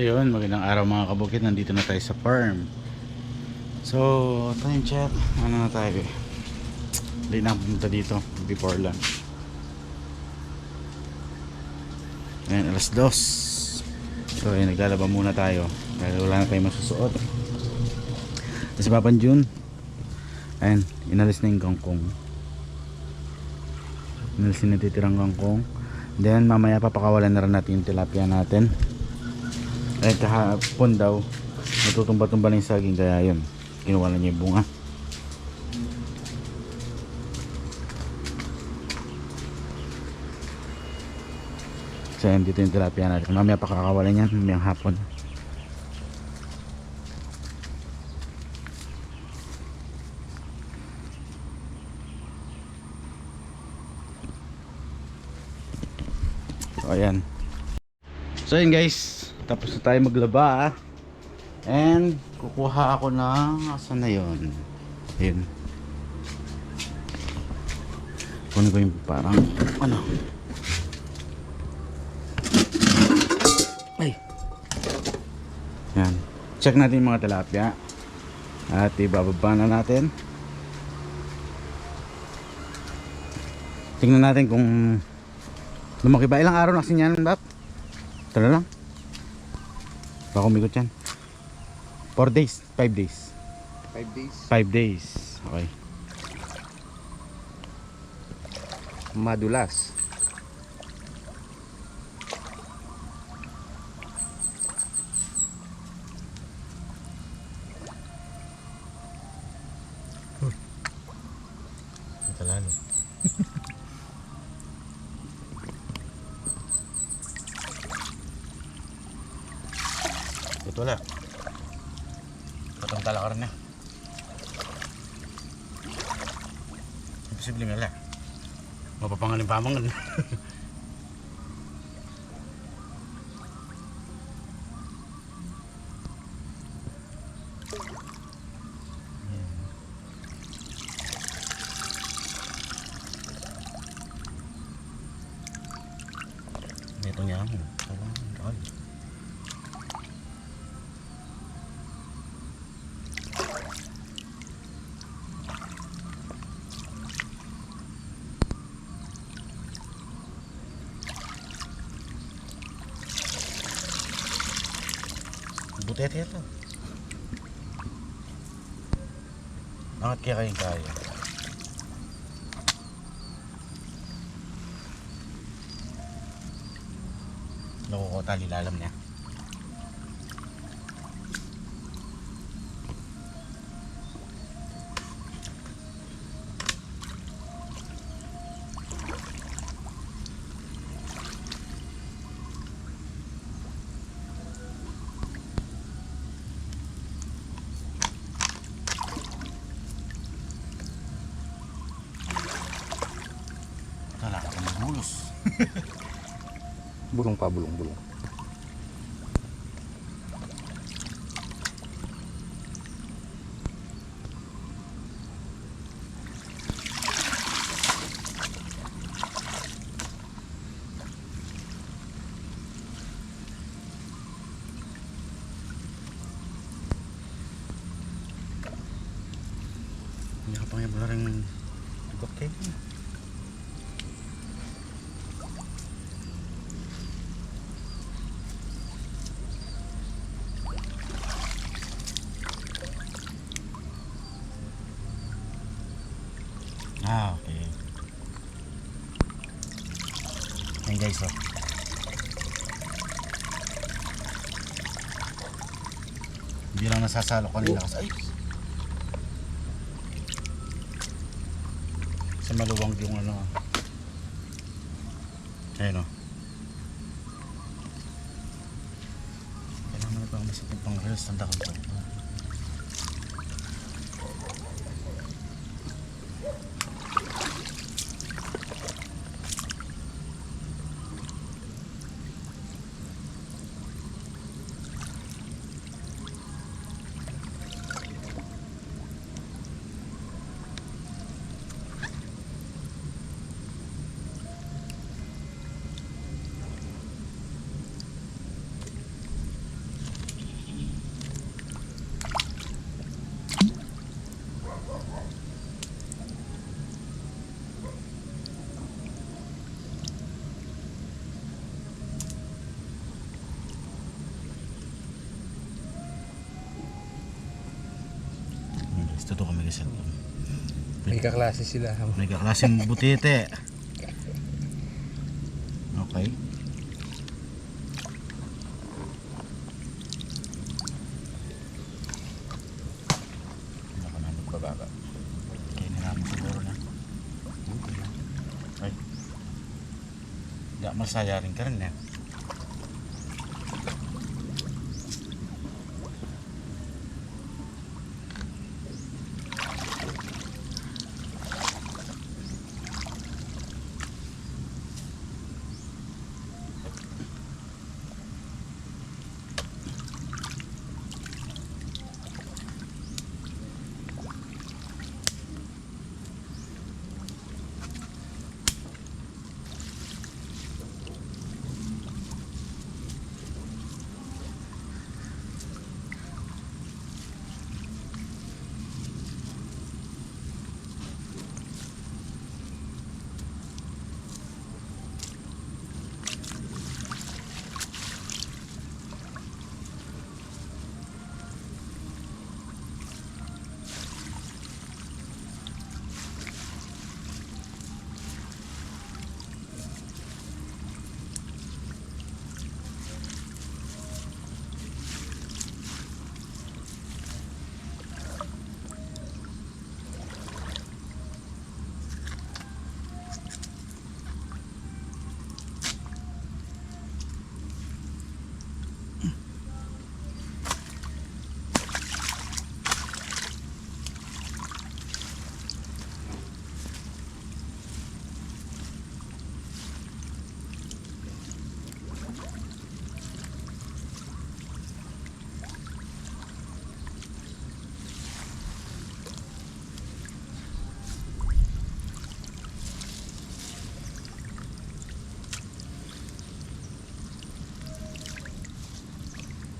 Ayun, magandang araw mga kabukit. Nandito na tayo sa farm. So, time check. Ano na tayo eh. Late na pumunta dito before lunch. Ayan, alas dos. So ayun, naglalaba muna tayo. Dahil wala na tayong masusuot. Tapos si Papan June. Ayan, inalis na yung kangkong. Inalis na natitirang kangkong. Then mamaya papakawalan na rin natin yung tilapia natin. Eh kahapon daw natutumba-tumba na yung saging kaya yun kinuha na niya yung bunga. So yun, dito yung tilapia natin. Mamaya pakakawalan yan mamayang hapon. So ayan. So yun guys, tapos na tayo maglaba ah. And kukuha ako ng asan na yun? Ayun. Kunin ko yung parang ano. Ay. Yan. Check natin yung mga tilapia. At ibababa na natin. Tingnan natin kung lumaki ba. Ilang araw na kasi yan, Bap? Ito na lang. Baka umikot yan. 4 days, 5 days. 5 days. 5 days. Okay. Madulas. Ito wala. Patong talakar na. Imposible nga wala. Mapapangalim pamangan. Ito niya ako. Kailangan. Butete ito. Angat kaya kayong kaya. Nakukota lilalam niya. burung pak, belum burung. Ayan guys, oh. Hindi lang nasasalo kanila kasi, ay, sa maluwang yung ano ayun o kailangan na pang masakit pang reels? Tanda ko ito guys. Ito. May kaklase sila. May kaklaseng butete. Okay. Masaya rin ka rin eh.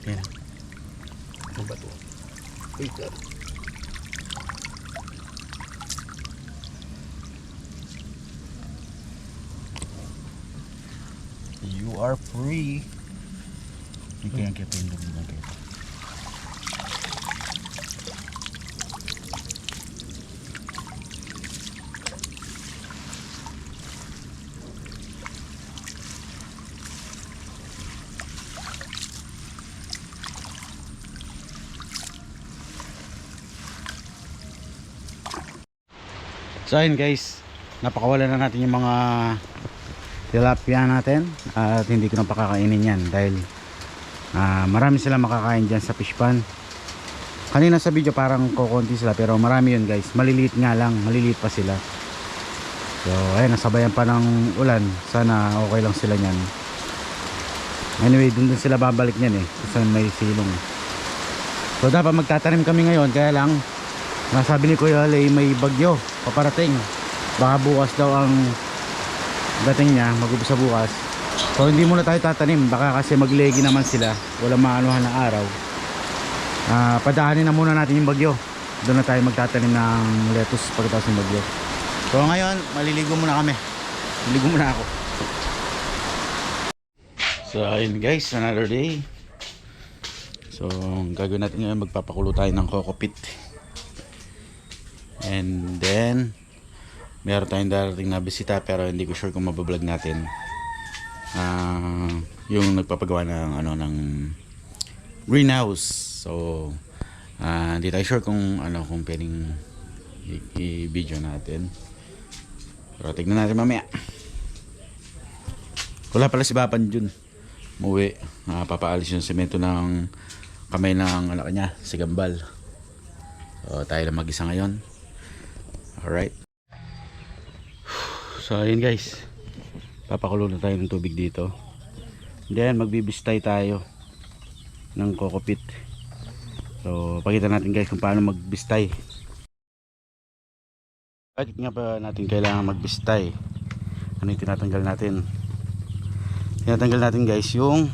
Yan. Ano ba ito? Wait, ah. You are free. Ito yung kita yung dumi ng So ayun guys, napakawala na natin yung mga tilapia natin at hindi ko na pakakainin yan dahil ah, marami sila makakain dyan sa fish pan. Kanina sa video parang kukunti sila pero marami yun guys. Maliliit nga lang. Maliliit pa sila. So ayun nasabayan pa ng ulan. Sana okay lang sila nyan anyway dun dun sila babalik nyan eh kasi may silong. So dapat magtatanim kami ngayon. Kaya lang nasabi ni Kuya Lay may bagyo paparating. Baka bukas daw ang dating niya mag-umpisa bukas. So hindi muna tayo tatanim. Baka kasi maglegi naman sila. Wala maanuhan na araw. Ah, padaanin na muna natin yung bagyo. Doon na tayo magtatanim ng lettuce pagkatapos ng bagyo. So ngayon maliligo muna kami. Maliligo muna ako. So ayun guys another day. So ang gagawin natin ngayon magpapakulo tayo ng coco pit and then meron tayong darating na bisita pero hindi ko sure kung mabablog natin. Ah, yung nagpapagawa ng ano ng greenhouse. So ah, hindi tayo sure kung ano kung pwedeng i-video natin. Pero tignan natin mamaya. Wala pala si Papan Jun. Muwi Ah, papaalis yung semento ng kamay ng anak niya si Gambal. So tayo lang mag-isa ngayon alright So ayun guys. Papakulo na tayo ng tubig dito. Then magbibistay tayo ng kokopit. So pakita natin guys kung paano magbistay. Bakit nga ba natin kailangan magbistay? Ano yung tinatanggal natin? Tinatanggal natin guys yung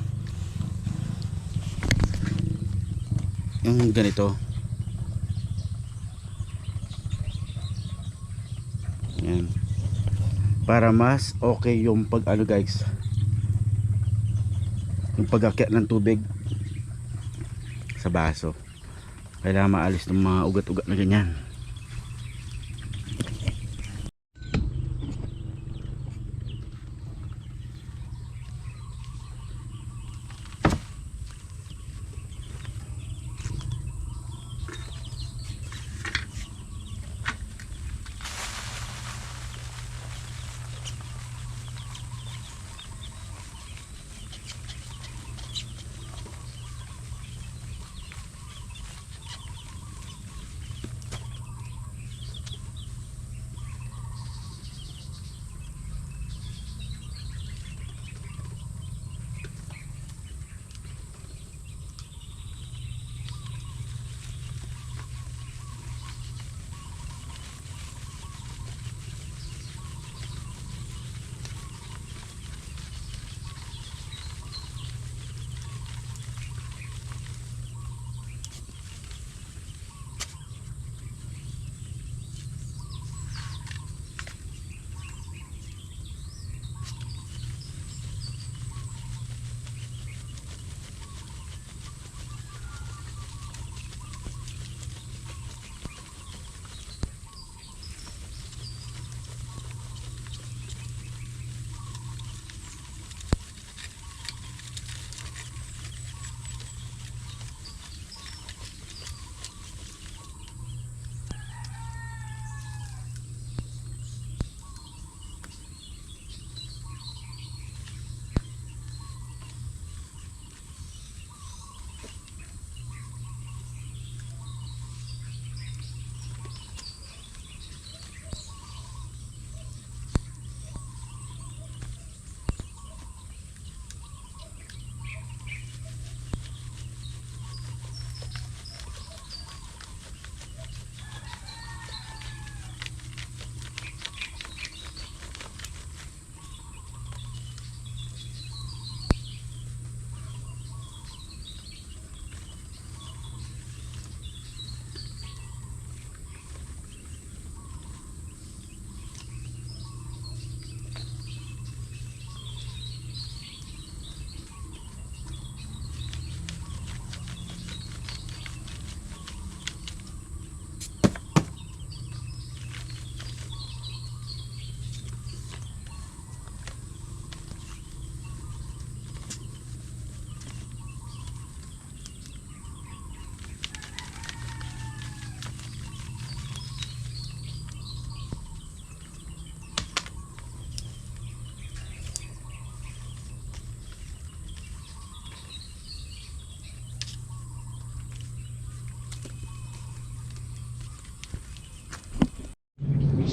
yung ganito. Yan para mas okay yung pag ano guys. Yung pag-akyat ng tubig sa baso. Kailangan maalis ng mga ugat-ugat na ganyan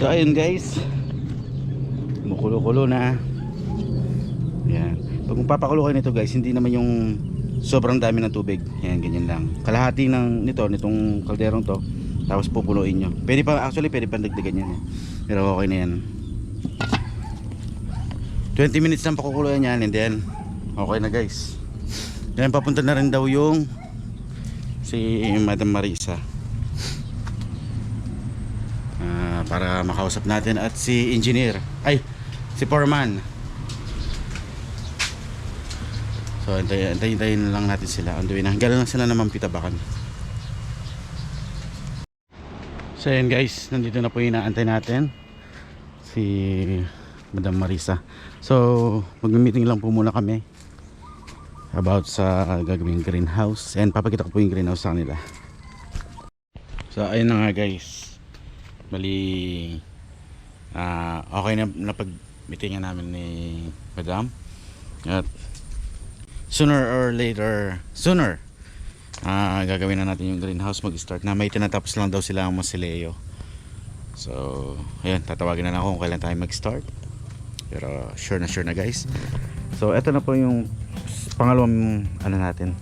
So ayun guys. Kumukulo-kulo na. Yan. Pag papakulo kayo nito guys, hindi naman yung sobrang dami ng tubig. Yan, ganyan lang. Kalahati ng nito, nitong kalderong to. Tapos pupunuin nyo. Pwede pa, actually pwede pa dagdagan yan. eh. Pero okay na yan. 20 minutes lang pakukuluan yan and then okay na guys. Yan papunta na rin daw yung si Madam Marisa. Ah, para makausap natin at si engineer. Ay, si foreman. So, antayin, antayin, lang natin sila. On the na. Gano'n lang sila naman pitabakan. So, ayan guys. Nandito na po yung inaantay natin. Si Madam Marisa. So, mag-meeting lang po muna kami about sa gagawing greenhouse. And papakita ko po yung greenhouse sa kanila. So, ayun na nga guys. Bali, ah okay na napag-meetingan namin ni Madam. At sooner or later, sooner, ah gagawin na natin yung greenhouse. Mag-start na. May tinatapos lang daw sila ang Masileo. So, ayun, tatawagin na lang kung kailan tayo mag-start. Pero sure na sure na guys. So, eto na po yung pangalawang ano natin.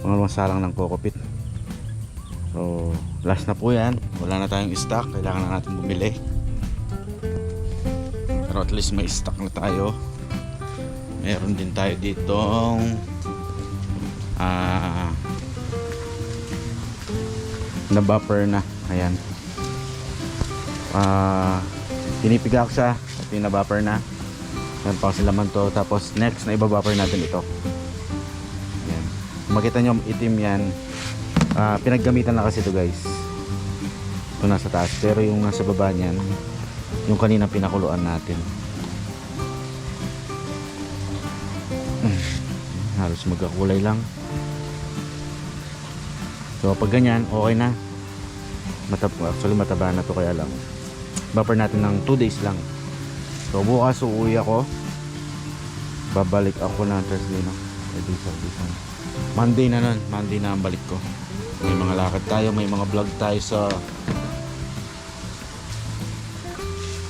Pangalawang salang ng kokopit. So, last na po yan. Wala na tayong stock. Kailangan na natin bumili. Pero at least may stock na tayo. Meron din tayo ditong ah na buffer na. Ayan. Ah pinipiga ko siya at yung na-buffer na. Yan pa kasi laman to. Tapos next na ibabuffer natin ito. Yan. Kung makita nyo itim yan. Ah, pinaggamitan na kasi ito guys. Ito nasa taas. Pero yung nasa baba niyan, yung kanina pinakuluan natin. Hmm. Halos magkakulay lang. So pag ganyan, okay na. Matab actually mataba na to kaya lang. Buffer natin ng 2 days lang. So bukas uuwi ako. Babalik ako ng Thursday Saturday, Sunday. Monday na nun. Monday na ang balik ko. May mga lakad tayo, may mga vlog tayo sa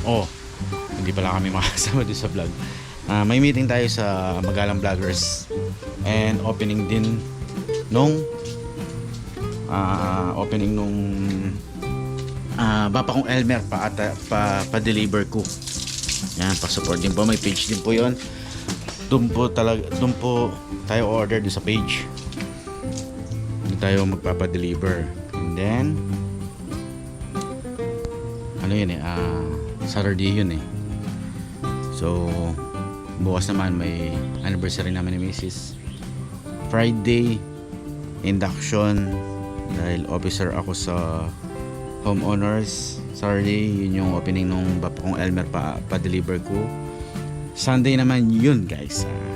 Oh, hindi pala kami makasama doon sa vlog. Ah, may meeting tayo sa Magalang Vloggers and opening din nung ah, opening nung ah bapa kong Elmer pa ata, pa, pa deliver ko. Yan, pa-support din po. May page din po 'yon. Doon po talaga, doon po tayo order doon sa page. Tayo magpapa-deliver. And then ano yun eh, ah, Saturday yun eh. So, bukas naman may anniversary namin ni Mrs. Friday, induction dahil officer ako sa homeowners. Saturday, yun yung opening nung bapa kong Elmer pa, pa-deliver ko. Sunday naman yun guys. Ah,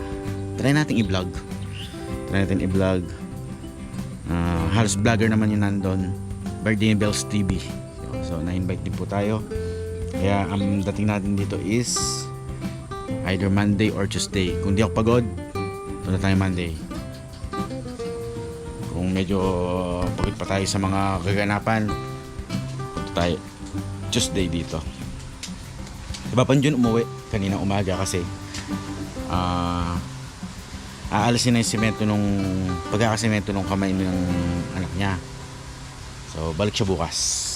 try natin i-vlog. Try natin i-vlog. Halos vlogger naman yung nandun. Birthday Bells TV. So, na-invite din po tayo. Kaya ang dating natin dito is either Monday or Tuesday. Kung di ako pagod, punta tayo Monday. Kung medyo pagod pa tayo sa mga kaganapan, tayo Tuesday dito. Diba pa yun umuwi kanina umaga kasi ah aalisin na yung simento nung pagkakasimento nung kamay ng anak niya. So balik siya bukas.